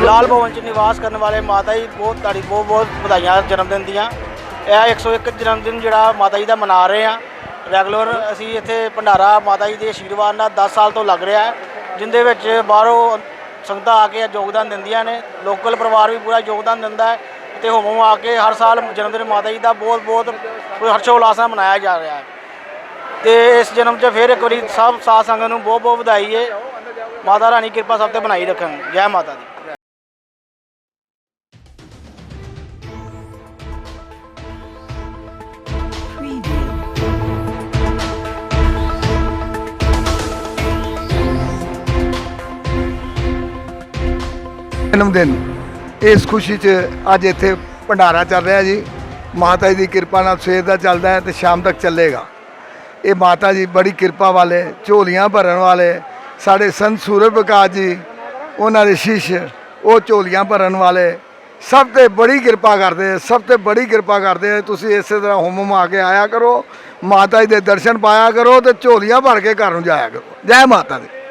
ਲਾਲ ਭਵਨ ਚ ਨਿਵਾਸ ਕਰਨ ਵਾਲੇ ਮਾਤਾ ਜੀ ਬਹੁਤ ਤੁਹਾਡੀ ਬਹੁਤ ਬਹੁਤ ਵਧਾਈਆਂ ਜਨਮ ਦਿਨ ਦੀਆਂ। ਇਹ 101 ਜਨਮ ਦਿਨ ਜਿਹੜਾ ਮਾਤਾ ਜੀ ਦਾ ਮਨਾ ਰਹੇ ਆ। ਰੈਗੂਲਰ ਅਸੀਂ ਇੱਥੇ ਭੰਡਾਰਾ ਮਾਤਾ ਜੀ ਦੇ ਆਸ਼ੀਰਵਾਦ ਨਾਲ 10 ਸਾਲ ਤੋਂ ਲੱਗ ਰਿਹਾ ਹੈ, ਜਿੰਦੇ ਵਿੱਚ ਬਾਹਰੋਂ ਸੰਗਤਾਂ ਆ ਕੇ ਯੋਗਦਾਨ ਦਿੰਦੀਆਂ ਨੇ, ਲੋਕਲ ਪਰਿਵਾਰ ਵੀ ਪੂਰਾ ਯੋਗਦਾਨ ਦਿੰਦਾ ਹੈ, ਤੇ ਹੋਮੋਂ ਆ ਕੇ ਹਰ ਸਾਲ ਜਨਮ ਦਿਨ ਮਾਤਾ ਜੀ ਦਾ ਬਹੁਤ ਬਹੁਤ ਹਰਸ਼ੋ ਉਲਾਸ ਨਾਲ ਮਨਾਇਆ ਜਾ ਰਿਹਾ ਹੈ। ਤੇ ਇਸ ਜਨਮ 'ਚ ਫਿਰ ਇੱਕ ਵਾਰੀ ਸਭ ਸਾਧ ਸੰਗਤ ਨੂੰ ਬਹੁਤ ਬਹੁਤ ਵਧਾਈ ਹੈ। ਮਾਤਾ ਰਾਣੀ ਕਿਰਪਾ ਸਭ ਤੇ ਬਣਾਈ ਰੱਖਣ। ਜੈ ਮਾਤਾ ਦੀ। ਜਨਮ ਦਿਨ ਇਸ ਖੁਸ਼ੀ 'ਚ ਅੱਜ ਇੱਥੇ ਭੰਡਾਰਾ ਚੱਲ ਰਿਹਾ ਜੀ। ਮਾਤਾ ਜੀ ਦੀ ਕਿਰਪਾ ਨਾਲ ਸਵੇਰ ਦਾ ਚੱਲਦਾ ਹੈ ਤੇ ਸ਼ਾਮ ਤੱਕ ਚੱਲੇਗਾ। ਇਹ ਮਾਤਾ ਜੀ ਬੜੀ ਕਿਰਪਾ ਵਾਲੇ, ਝੋਲੀਆਂ ਭਰਨ ਵਾਲੇ, ਸਾਡੇ ਸੰਤ ਸੂਰਜ ਪ੍ਰਕਾਸ਼ ਜੀ, ਉਹਨਾਂ ਦੇ ਸ਼ੀਸ਼, ਉਹ ਝੋਲੀਆਂ ਭਰਨ ਵਾਲੇ, ਸਭ ਤੇ ਬੜੀ ਕਿਰਪਾ ਕਰਦੇ ਸਭ ਤੇ ਬੜੀ ਕਿਰਪਾ ਕਰਦੇ ਤੁਸੀਂ ਇਸੇ ਤਰ੍ਹਾਂ ਹੁਮ ਹੁਮ ਆ ਕੇ ਆਇਆ ਕਰੋ, ਮਾਤਾ ਜੀ ਦੇ ਦਰਸ਼ਨ ਪਾਇਆ ਕਰੋ ਤੇ ਝੋਲੀਆਂ ਭਰ ਕੇ ਘਰ ਨੂੰ ਜਾਇਆ ਕਰੋ। ਜੈ ਮਾਤਾ ਦੀ।